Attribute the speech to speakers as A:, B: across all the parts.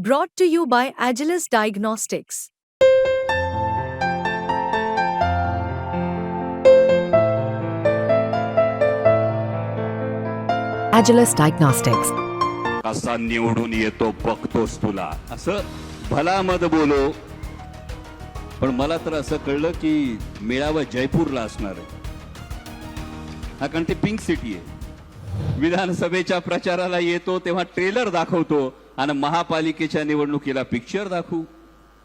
A: Brought to you by Agilis Diagnostics.
B: Agilis Diagnostics.
C: असा निवडून येतो बघतोस तुला. असं भला मत बोलो. पण मला तर असं कळलं की मेळावा जयपूरला असणार आहे. हा कारण ते पिंक सिटी आहे. विधानसभेच्या प्रचाराला येतो तेव्हा ट्रेलर दाखवतो. आणि महापालिकेच्या निवडणुकीला पिक्चर दाखवू.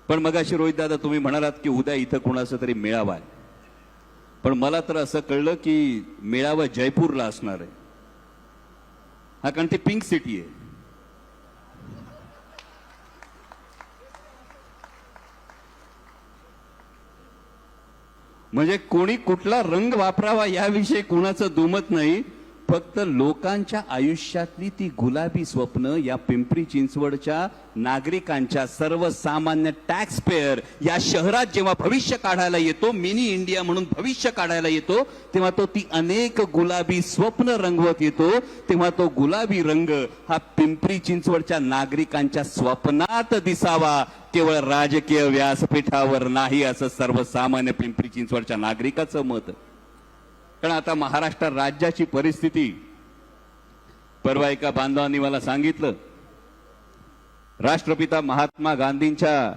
C: पण मगाशी रोहित दादा तुम्ही म्हणालात की उद्या इथं कोणाचा तरी मेळावा आहे. पण मला तर असं कळलं की मेळावा जयपूरला असणार आहे. हा कारण ती पिंक सिटी आहे. म्हणजे कोणी कुठला रंग वापरावा याविषयी कोणाचं दुमत नाही. फक्त लोकांच्या आयुष्यातली ती गुलाबी स्वप्न या पिंपरी चिंचवडच्या नागरिकांच्या सर्वसामान्य टॅक्स पेअर या शहरात जेव्हा भविष्य काढायला येतो मिनी इंडिया म्हणून भविष्य काढायला येतो तेव्हा तो ती अनेक गुलाबी स्वप्न रंगवत येतो तेव्हा तो गुलाबी रंग हा पिंपरी चिंचवडच्या नागरिकांच्या स्वप्नात दिसावा. केवळ राजकीय व्यासपीठावर नाही असं सर्वसामान्य पिंपरी चिंचवडच्या नागरिकाचं मत. कारण आता महाराष्ट्र राज्याची परिस्थिती परवा एका बांधवांनी मला सांगितलं राष्ट्रपिता महात्मा गांधींच्या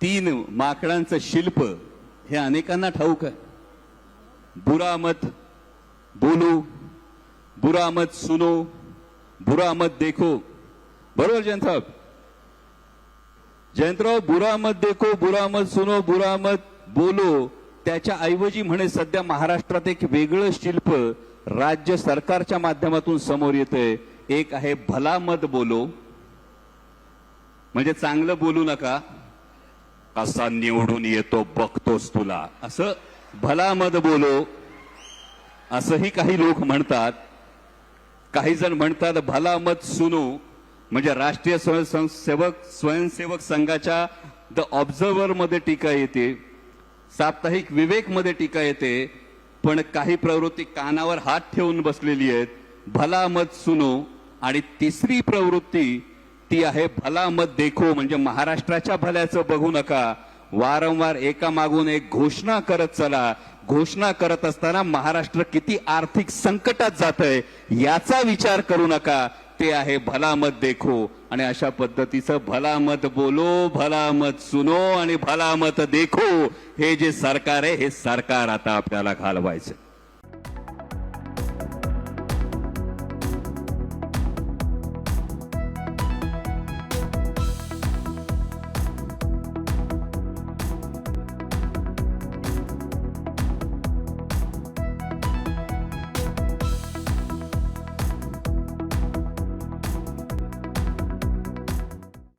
C: तीन माकडांचं शिल्प हे अनेकांना ठाऊक आहे. बुरा मत बोलू बुरा मत सुनो बुरा मत देखो. बरोबर जयंतराव जयंतराव बुरा मत देखो बुरा मत सुनो बुरा मत बोलो. त्याच्या ऐवजी म्हणे सध्या महाराष्ट्रात एक वेगळं शिल्प राज्य सरकारच्या माध्यमातून समोर येतंय. एक आहे भला मत बोलो. म्हणजे चांगलं बोलू नका. असा निवडून येतो बघतोस तुला. असं भला मत बोलो. असंही काही लोक म्हणतात. काही जण म्हणतात भला मत सुनू. म्हणजे राष्ट्रीय स्वयं सेवक स्वयंसेवक संघाच्या द ऑब्झर्वर मध्ये टीका येते. साप्ताहिक विवेकमध्ये टीका येते पण काही प्रवृत्ती कानावर हात ठेवून बसलेली आहेत भला मत सुनो. आणि तिसरी प्रवृत्ती ती आहे भला मत देखो म्हणजे महाराष्ट्राच्या भल्याचं बघू नका. वारंवार एका मागून एक घोषणा करत चला. घोषणा करत असताना महाराष्ट्र किती आर्थिक संकटात जात आहे याचा विचार करू नका. ते आहे भला मत देखो. आणि अशा पद्धतीचं भला मत बोलो भला मत सुनो आणि भला मत देखो. हे जे सरकार आहे हे सरकार आता आपल्याला घालवायचं